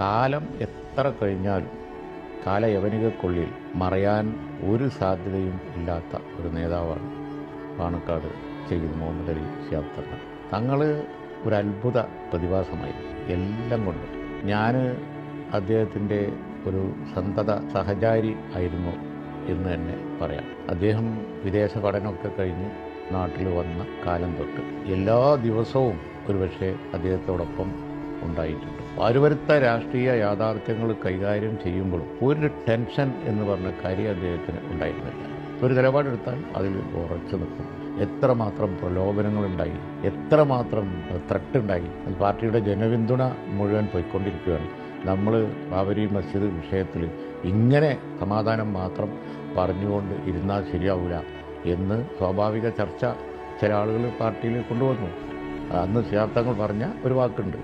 കാലം എത്ര കഴിഞ്ഞാലും കാലയവനികക്കുള്ളിൽ മറയാൻ ഒരു സാധ്യതയും ഇല്ലാത്ത ഒരു നേതാവാണ് പാണക്കാട് ചെയ്ത് മുഹമ്മദ് അലി ഷിയാബ് തങ്ങൾ തങ്ങൾ ഒരു അത്ഭുത പ്രതിഭാസമായി എല്ലാം കൊണ്ടും. ഞാൻ അദ്ദേഹത്തിന്റെ ഒരു സന്തത സഹചാരി ആയിരുന്നു എന്ന് തന്നെ പറയാം. അദ്ദേഹം വിദേശ പഠനമൊക്കെ കഴിഞ്ഞ് നാട്ടിൽ വന്ന കാലം തൊട്ട് എല്ലാ ദിവസവും ഒരുപക്ഷെ അദ്ദേഹത്തോടൊപ്പം ഉണ്ടായിട്ടുണ്ട്. പാരുവരുത്ത രാഷ്ട്രീയ യാഥാർത്ഥ്യങ്ങൾ കൈകാര്യം ചെയ്യുമ്പോൾ ഒരു ടെൻഷൻ എന്ന് പറഞ്ഞ കാര്യം അദ്ദേഹത്തിന് ഉണ്ടായിരുന്നില്ല. ഒരു നിലപാടെടുത്താൽ അതിൽ ഉറച്ചു നിൽക്കും. എത്രമാത്രം പ്രലോഭനങ്ങളുണ്ടായി എത്രമാത്രം ത്രട്ടുണ്ടായി. പാർട്ടിയുടെ ജനപിന്തുണ മുഴുവൻ പോയിക്കൊണ്ടിരിക്കുകയാണ്. നമ്മൾ ബാബരി മസ്ജിദ് വിഷയത്തിൽ ഇങ്ങനെ സമാധാനം മാത്രം പറഞ്ഞുകൊണ്ട് ഇരുന്നാൽ ശരിയാവില്ല എന്ന് സ്വാഭാവിക ചർച്ച ചില ആളുകൾ പാർട്ടിയിൽ കൊണ്ടുവന്നു. അന്ന് സിദ്ധാർത്ഥങ്ങൾ പറഞ്ഞ ഒരു വാക്കുണ്ട്.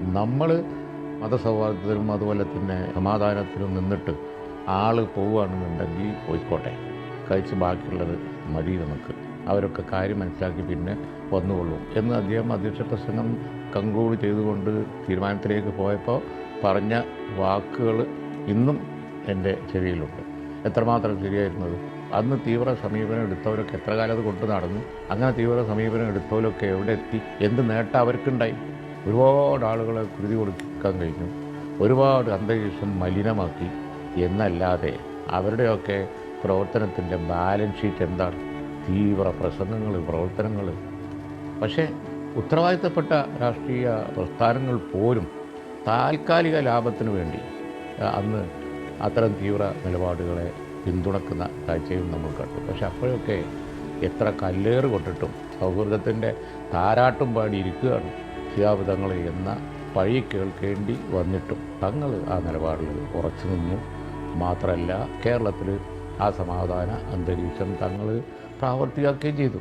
നമ്മൾ മതസൗഹാർദ്ദത്തിലും അതുപോലെ തന്നെ സമാധാനത്തിലും നിന്നിട്ട് ആൾ പോവുകയാണെന്നുണ്ടെങ്കിൽ പോയിക്കോട്ടെ. കഴിച്ച് ബാക്കിയുള്ളത് മതി നമുക്ക്. അവരൊക്കെ കാര്യം മനസ്സിലാക്കി പിന്നെ വന്നുകൊള്ളൂ എന്ന് അദ്ദേഹം അധ്യക്ഷ പ്രസംഗം കൺക്ലൂഡ് ചെയ്തുകൊണ്ട് തീരുമാനത്തിലേക്ക് പോയപ്പോൾ പറഞ്ഞ വാക്കുകൾ ഇന്നും എന്റെ ചെവിയിലുണ്ട്. എത്രമാത്രം ശരിയായിരുന്നത്? അന്ന് തീവ്ര സമീപനം എടുത്തവരൊക്കെ എത്ര കാലം അത് കൊണ്ടു നടന്നു? അങ്ങനെ തീവ്ര സമീപനം എടുത്തവരൊക്കെ എവിടെ എത്തി? എന്ത് നേട്ടം അവർക്കുണ്ടായി? ഒരുപാട് ആളുകളെ കുരുതി കൊടുക്കാൻ കഴിഞ്ഞു. ഒരുപാട് അന്തരീക്ഷം മലിനമാക്കി. എന്നല്ലാതെ അവരുടെയൊക്കെ പ്രവർത്തനത്തിന്റെ ബാലൻസ് ഷീറ്റ് എന്താണ്? തീവ്ര പ്രസംഗങ്ങൾ പ്രവർത്തനങ്ങൾ പക്ഷേ ഉത്തരവാദിത്തപ്പെട്ട രാഷ്ട്രീയ പ്രസ്ഥാനങ്ങൾ പോലും താൽക്കാലിക ലാഭത്തിന് വേണ്ടി അന്ന് അത്തരം തീവ്ര നിലപാടുകളെ പിന്തുണക്കുന്ന കാഴ്ചയും നമ്മൾ കണ്ടു. പക്ഷെ അപ്പോഴൊക്കെ എത്ര കല്ലേറ് കൊണ്ടിട്ടും സൗഹൃദത്തിന്റെ താരാട്ടും പാടിയിരിക്കുകയാണ്. ഷിയാബ് തങ്ങൾ എന്ന പഴി കേൾക്കേണ്ടി വന്നിട്ടും തങ്ങൾ ആ നിലപാടിൽ ഉറച്ചു നിന്നു. മാത്രമല്ല കേരളത്തിൽ ആ സമാധാന അന്തരീക്ഷം തങ്ങൾ പ്രാവർത്തികമാക്കുകയും ചെയ്തു.